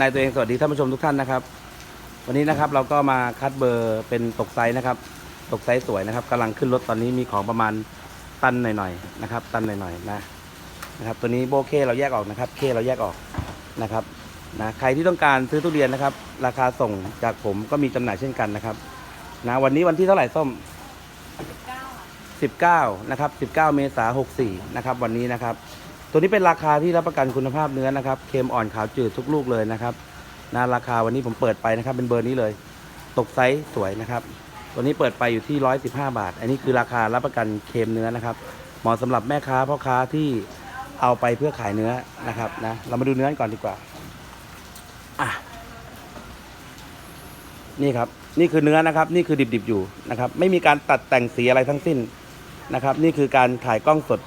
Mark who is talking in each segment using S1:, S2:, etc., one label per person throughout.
S1: นายตัวเองสวัสดีท่านผู้ชมทุกท่านนะครับ วันนี้นะครับเราก็มาคัดเบอร์เป็นตกไซส์นะครับ ตกไซส์สวยนะครับกำลังขึ้นรถตอนนี้มีของประมาณตันหน่อยๆนะครับ ตันหน่อยๆนะนะครับ ตัวนี้โบเคเราแยกออกนะครับ เคเราแยกออกนะครับนะใครที่ต้องการซื้อทุเรียนนะครับ ราคาส่งจากผมก็มีจำหน่ายเช่นกันนะครับนะวันนี้วันที่เท่าไหร่ส้ม 19 นะครับ 19 เมษายน64 นะครับ วันนี้นะครับ ตัวนี้เป็นราคาที่รับประกันคุณภาพเนื้อนะครับ เค็มอ่อนขาวจืดทุกลูกเลยนะครับนะราคาวันนี้ผมเปิดไปนะครับ เป็นเบอร์นี้เลย ตกไซส์สวยนะครับ ตัวนี้เปิดไปอยู่ที่ 115 บาท อันนี้คือราคารับประกันเค็มเนื้อนะครับ เหมาะสำหรับแม่ค้าพ่อค้าที่เอาไปเพื่อขายเนื้อนะครับนะ เรามาดูเนื้อกันก่อนดีกว่าอะนี่ครับ นี่คือเนื้อนะครับ นี่คือดิบๆอยู่นะครับ ไม่มีการตัดแต่งสีอะไรทั้งสิ้นนะครับ นี่คือการถ่ายกล้องสด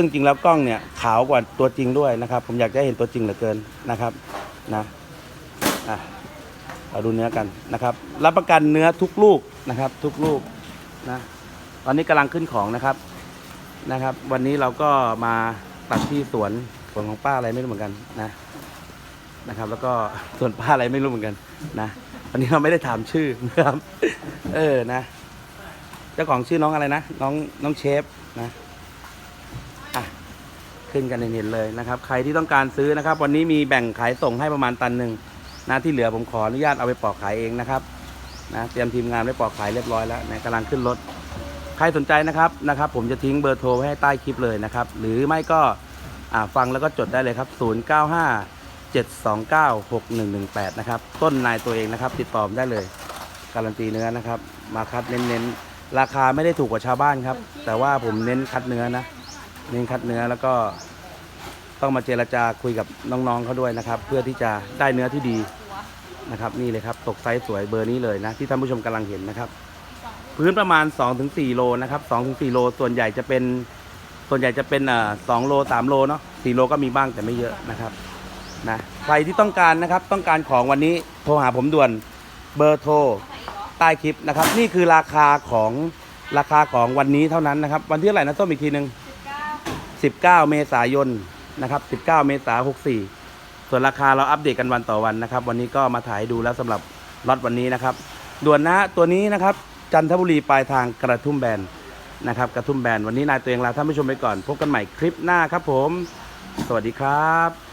S1: ซึ่งจริงแล้วกล้องเนี่ยขาวกว่าตัวจริงด้วยนะครับ ผมอยากจะให้เห็นตัวจริงเหลือเกินนะครับนะอะเราดูเนื้อกันนะครับ รับประกันเนื้อทุกลูกนะครับ ทุกลูกนะตอนนี้กำลังขึ้นของนะครับนะครับ วันนี้เราก็มาตัดที่สวนสวนของป้าอะไรไม่รู้เหมือนกันนะนะครับ แล้วก็สวนป้าอะไรไม่รู้เหมือนกันนะวันนี้เราไม่ได้ถามชื่อนะครับ เออนะ เจ้าของชื่อน้องอะไรนะ น้องน้องเชฟนะ ขึ้นกันเห็นๆเลยนะครับ ใครที่ต้องการซื้อนะครับ วันนี้มีแบ่งขายส่งให้ประมาณตันหนึ่งนะที่เหลือผมขออนุญาตเอาไปปอกขายเองนะครับนะเตรียมทีมงานไว้ปอกขายเรียบร้อยแล้วนะกำลังขึ้นรถใครสนใจนะครับนะครับ ผมจะทิ้งเบอร์โทรไว้ให้ใต้คลิปเลยนะครับ หรือไม่ก็ฟังแล้วก็จดได้เลยครับ 095 729 6118 นะครับ ต้นนายตัวเองนะครับ ติดต่อผมได้เลย การันตีเนื้อนะครับ มาคัดเน้นๆ ราคาไม่ได้ถูกกว่าชาวบ้านครับ แต่ว่าผมเน้นคัดเนื้อนะ เน้นคัดเนื้อแล้วก็ต้องมาเจรจาคุยกับน้องๆเขาด้วยนะครับ เพื่อที่จะได้เนื้อที่ดีนะครับ นี่เลยครับ ตกไซส์สวยเบอร์นี้เลยนะ ที่ท่านผู้ชมกำลังเห็นนะครับ พื้นประมาณ 2-4 โลนะครับ2-4 โลส่วนใหญ่จะเป็นส่วนใหญ่จะเป็นเอ่อ2โล3โลเนาะ4โลก็มีบ้างแต่ไม่เยอะนะครับนะใครที่ต้องการนะครับต้องการของวันนี้โทรหาผมด่วนเบอร์โทรใต้คลิปนะครับ นี่คือราคาของราคาของวันนี้เท่านั้นนะครับ วันที่เท่าไหร่นะส้มอีกทีหนึ่ง 19 เมษายนนะครับ 19 เมษายน64 ส่วนราคาเราอัปเดตกันวันต่อวันนะครับ วันนี้ก็มาถ่ายดูแล้วสำหรับล็อตวันนี้นะครับ ด่วนนะตัวนี้นะครับ จันทบุรีปลายทางกระทุ่มแบนนะครับ กระทุ่มแบนวันนี้นายตัวเองลาท่านผู้ชมไปก่อน พบกันใหม่คลิปหน้าครับผม สวัสดีครับ